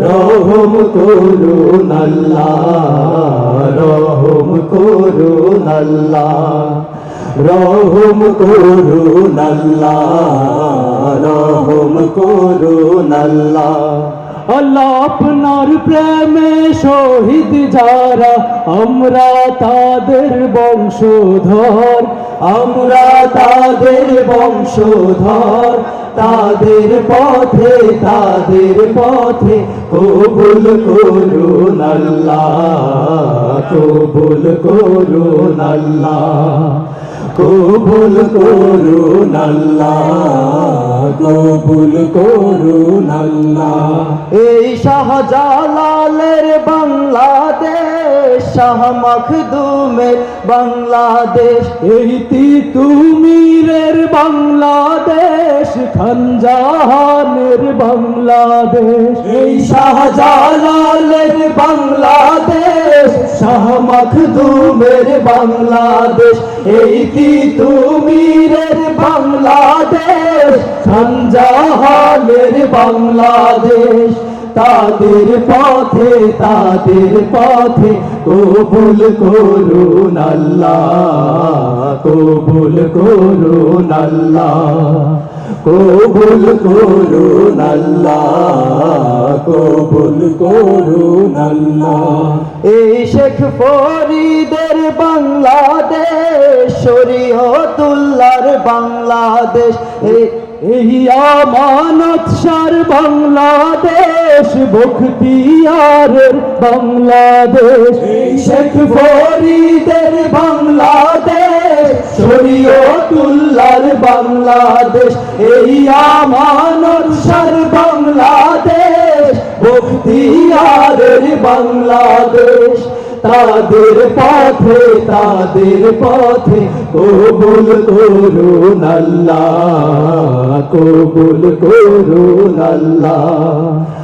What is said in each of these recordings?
রহম করুন আল্লাহ, রহম করুন আল্লাহ, রহম করুন আল্লাহ, রহম আল্লাহ। আল্লাহ আপনার প্রেমে শহীদ যারা, আমরা তাদের বংশধর, আমরা তাদের বংশধর। তাদের পথে তাদের পথে কবুল করুন আল্লাহ, কবুল করুন আল্লাহ, কবুল করুন আল্লাহ, কবুল করুন আল্লাহ। এই শাহজালালের বাংলাদেশ, শাহ মখদুমের বাংলাদেশ, এই তিতুমিরের বাংলাদেশ খানজাহানের বাংলাদেশ। এই শাহজালালের বাংলাদেশ, শাহ মখদুমের বাংলাদেশ, এই কি তুমিরের বাংলাদেশ সঞ্জাহানের বাংলাদেশ। তাদের পথে তাদের পথে কবুল করুন আল্লাহ, কবুল করুন আল্লাহ। কবুল করুন আল্লাহ, কবুল করুন আল্লাহ। এই শেখ ফরিদের বাংলাদেশ, শরীয়তুল্লাহর বাংলাদেশ এই আমানত সার বাংলাদেশ, বখতিয়ারের বাংলাদেশ। শেখ ফরিদের বাংলাদেশ শরীয়তুল্লাহর বাংলাদেশ, এই আমানত সার বাংলাদেশ, বখতিয়ারের বাংলাদেশ। তাদের পথে তাদের পথে কবুল করুন আল্লাহ, কবুল করুন আল্লাহ।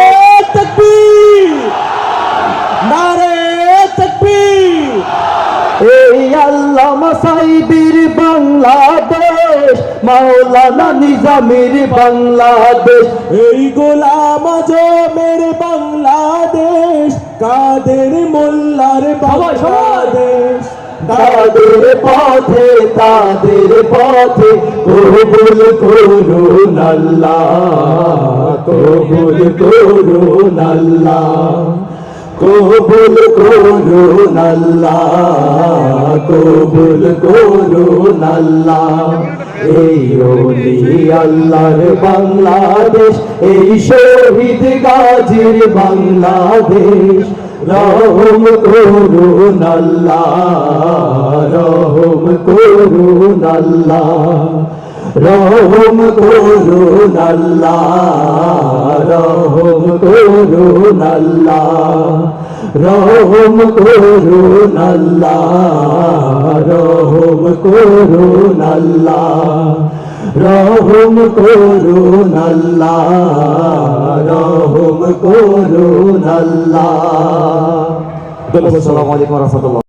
আল্লাহ মাসাইদির বাংলাদেশ মাওলানা নিজামের বাংলাদেশ। এই গোলাম আজমের বাংলাদেশ কাদের মোল্লার বাংলাদেশ? তাদের পথে তাদের পথে কবুল করুন আল্লাহ কবুল করুন আল্লাহ। কবুল করুন আল্লাহ কবুল করুন আল্লাহ এই ওলি আল্লাহর বাংলাদেশ, এই শহীদ গাজীর বাংলাদেশ। রহম করুন আল্লাহ রহম করুন আল্লাহ রহম করুন আল্লাহ রহম করুন আল্লাহ রহম করুন আল্লাহ রহম করুন আল্লাহ রহম করুন আল্লাহ রহম করুন আল্লাহ আসসালামু আলাইকুম রহমতুল্লাহ।